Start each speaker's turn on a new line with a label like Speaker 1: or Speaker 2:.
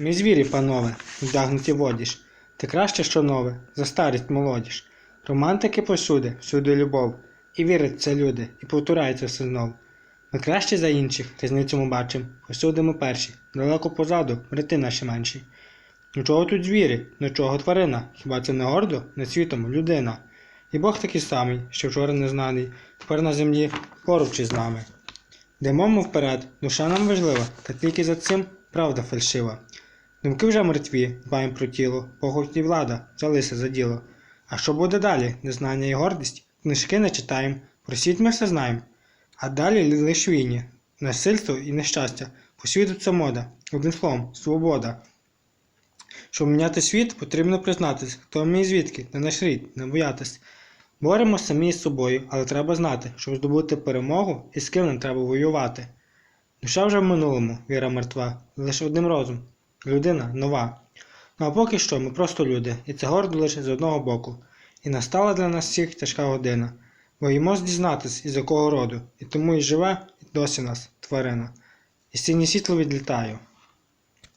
Speaker 1: Ми звірі, панове, вдягнуті в одіж, ти краще, що нове, за старість молодіж. Романтики посюди, всюди любов, і вірять це люди, і повторяється все знов. Ми кращі за інших, різницю ми бачим, посюди ми перші, далеко позаду, брати наші менші. Ну чого тут звірі, ну чого тварина, хіба це не гордо, не світом людина? І Бог такий самий, що вчора незнаний, тепер на землі поруч із нами. Йдемо ми вперед, душа нам важлива, та тільки за цим правда фальшива. Думки вже мертві, дбаємо про тіло, похоть влада, взялися за діло. А що буде далі? Незнання і гордість? Книжки не читаємо, про світ ми все знаємо. А далі лиш війні, насильство і нещастя. По світу це мода, одним словом, свобода. Щоб міняти світ, потрібно признатись, хто ми і звідки, де наш рід, не боятись. Боремо самі з собою, але треба знати, щоб здобути перемогу і з ким нам треба воювати. Душа вже в минулому, віра мертва, лише одним розум. Людина нова. Ну а поки що ми просто люди, і це гордо лише з одного боку. І настала для нас всіх тяжка година. Боїмось дізнатись, із якого роду, і тому і живе і досі нас тварина. І синє світло відлітаю.